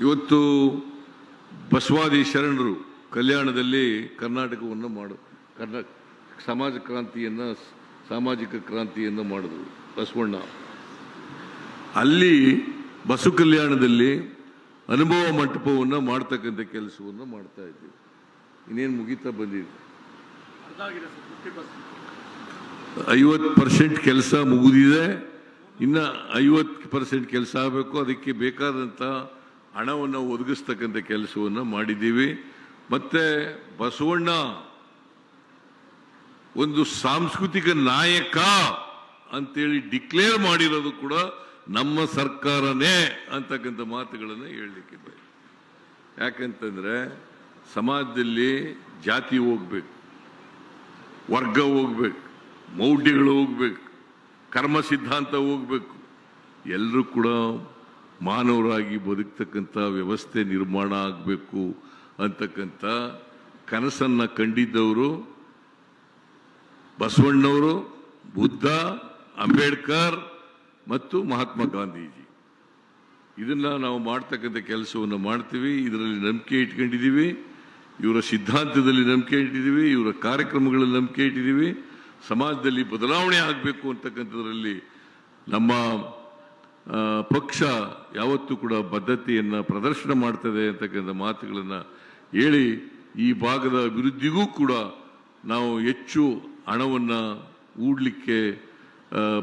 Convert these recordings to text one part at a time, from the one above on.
ಇವತ್ತು ಬಸವಾದಿ ಶರಣರು ಕಲ್ಯಾಣದಲ್ಲಿ ಕರ್ನಾಟಕವನ್ನು ಮಾಡು, ಕರ್ನಾ, ಸಮಾಜ ಕ್ರಾಂತಿಯನ್ನು, ಸಾಮಾಜಿಕ ಕ್ರಾಂತಿಯನ್ನು ಮಾಡಿದ್ರು ಬಸವಣ್ಣ. ಅಲ್ಲಿ ಬಸವ ಕಲ್ಯಾಣದಲ್ಲಿ ಅನುಭವ ಮಂಟಪವನ್ನು ಮಾಡ್ತಕ್ಕಂಥ ಕೆಲಸವನ್ನು ಮಾಡ್ತಾ ಇದ್ದೀವಿ ಇನ್ನೇನು ಮುಗಿತಾ ಬಂದಿದೆ. ಐವತ್ತು ಪರ್ಸೆಂಟ್ ಕೆಲಸ ಮುಗಿದಿದೆ. ಇನ್ನು ಐವತ್ತು ಪರ್ಸೆಂಟ್ ಕೆಲಸ ಆಗಬೇಕು. ಅದಕ್ಕೆ ಬೇಕಾದಂಥ ಹಣವನ್ನು ಒದಗಿಸ್ತಕ್ಕಂಥ ಕೆಲಸವನ್ನು ಮಾಡಿದ್ದೀವಿ. ಮತ್ತೆ ಬಸವಣ್ಣ ಒಂದು ಸಾಂಸ್ಕೃತಿಕ ನಾಯಕ ಅಂತೇಳಿ ಡಿಕ್ಲೇರ್ ಮಾಡಿರೋದು ಕೂಡ ನಮ್ಮ ಸರ್ಕಾರನೇ ಅಂತಕ್ಕಂಥ ಮಾತುಗಳನ್ನು ಹೇಳಲಿಕ್ಕೆ ಯಾಕಂತಂದರೆ ಯಾಕಂತಂದ್ರೆ ಸಮಾಜದಲ್ಲಿ ಜಾತಿ ಹೋಗ್ಬೇಕು, ವರ್ಗ ಹೋಗ್ಬೇಕು, ಮೌಢ್ಯಗಳು ಹೋಗ್ಬೇಕು, ಕರ್ಮ ಸಿದ್ಧಾಂತ ಹೋಗ್ಬೇಕು ಎಲ್ಲರೂ ಕೂಡ ಮಾನವರಾಗಿ ಬದುಕ್ತಕ್ಕಂಥ ವ್ಯವಸ್ಥೆ ನಿರ್ಮಾಣ ಆಗಬೇಕು ಅಂತಕ್ಕಂಥ ಕನಸನ್ನು ಕಂಡಿದ್ದವರು ಬಸವಣ್ಣವರು, ಬುದ್ಧ, ಅಂಬೇಡ್ಕರ್ ಮತ್ತು ಮಹಾತ್ಮ ಗಾಂಧೀಜಿ. ಇದನ್ನು ನಾವು ಮಾಡ್ತಕ್ಕಂಥ ಕೆಲಸವನ್ನು ಮಾಡ್ತೀವಿ, ಇದರಲ್ಲಿ ನಂಬಿಕೆ ಇಟ್ಕೊಂಡಿದ್ದೀವಿ ಇವರ ಸಿದ್ಧಾಂತದಲ್ಲಿ ನಂಬಿಕೆ ಇಟ್ಟಿದ್ದೀವಿ ಇವರ ಕಾರ್ಯಕ್ರಮಗಳಲ್ಲಿ ನಂಬಿಕೆ ಇಟ್ಟಿದ್ದೀವಿ ಸಮಾಜದಲ್ಲಿ ಬದಲಾವಣೆ ಆಗಬೇಕು ಅಂತಕ್ಕಂಥದ್ರಲ್ಲಿ ನಮ್ಮ ಪಕ್ಷ ಯಾವತ್ತೂ ಕೂಡ ಬದ್ಧತೆಯನ್ನು ಪ್ರದರ್ಶನ ಮಾಡ್ತದೆ ಅಂತಕ್ಕಂಥ ಮಾತುಗಳನ್ನು ಹೇಳಿ ಈ ಭಾಗದ ಅಭಿವೃದ್ಧಿಗೂ ಕೂಡ ನಾವು ಹೆಚ್ಚು ಹಣವನ್ನು ಹೂಡಲಿಕ್ಕೆ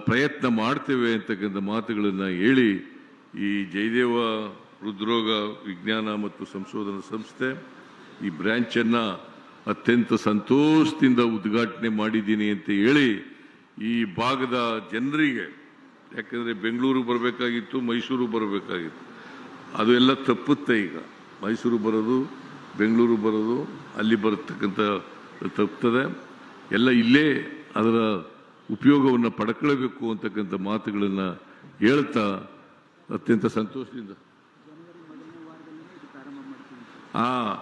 ಪ್ರಯತ್ನ ಮಾಡ್ತೇವೆ ಅಂತಕ್ಕಂಥ ಮಾತುಗಳನ್ನು ಹೇಳಿ ಈ ಜಯದೇವ ಹೃದ್ರೋಗ ವಿಜ್ಞಾನ ಮತ್ತು ಸಂಶೋಧನಾ ಸಂಸ್ಥೆ ಈ ಬ್ರ್ಯಾಂಚನ್ನು ಅತ್ಯಂತ ಸಂತೋಷದಿಂದ ಉದ್ಘಾಟನೆ ಮಾಡಿದ್ದೀನಿ ಅಂತ ಹೇಳಿ ಈ ಭಾಗದ ಜನರಿಗೆ ಯಾಕಂದರೆ ಬೆಂಗಳೂರು ಬರಬೇಕಾಗಿತ್ತು, ಮೈಸೂರು ಬರಬೇಕಾಗಿತ್ತು. ಅದು ಎಲ್ಲ ತಪ್ಪುತ್ತೆ ಈಗ. ಮೈಸೂರು ಬರೋದು, ಬೆಂಗಳೂರು ಬರೋದು, ಅಲ್ಲಿ ಬರತಕ್ಕಂಥ ತಪ್ಪುತ್ತದೆ. ಎಲ್ಲ ಇಲ್ಲೇ ಅದರ ಉಪಯೋಗವನ್ನು ಪಡ್ಕೊಳ್ಬೇಕು ಅಂತಕ್ಕಂಥ ಮಾತುಗಳನ್ನು ಹೇಳ್ತಾ ಅತ್ಯಂತ ಸಂತೋಷದಿಂದ. ಆ,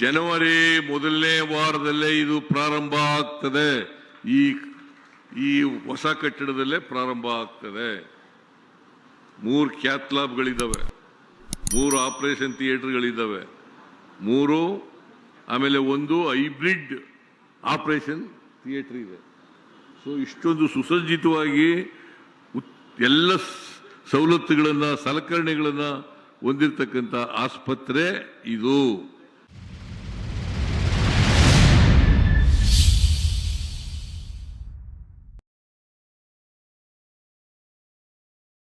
ಜನವರಿ ಮೊದಲನೇ ವಾರದಲ್ಲೇ ಇದು ಪ್ರಾರಂಭ ಆಗ್ತದೆ. ಈ ಈ ಹೊಸ ಕಟ್ಟಡದಲ್ಲೇ ಪ್ರಾರಂಭ ಆಗ್ತದೆ. ಮೂರು ಕ್ಯಾತ್ಲಾಬ್ಗಳಿದ್ದಾವೆ ಮೂರು ಆಪರೇಷನ್ ಥಿಯೇಟರ್ಗಳಿದ್ದಾವೆ ಮೂರು, ಆಮೇಲೆ ಒಂದು ಹೈಬ್ರಿಡ್ ಆಪರೇಷನ್ ಥಿಯೇಟರ್ ಇದೆ. ಸೊ ಇಷ್ಟೊಂದು ಸುಸಜ್ಜಿತವಾಗಿ ಎಲ್ಲ ಸವಲತ್ತುಗಳನ್ನು, ಸಲಕರಣೆಗಳನ್ನು ಹೊಂದಿರತಕ್ಕಂಥ ಆಸ್ಪತ್ರೆ ಇದು.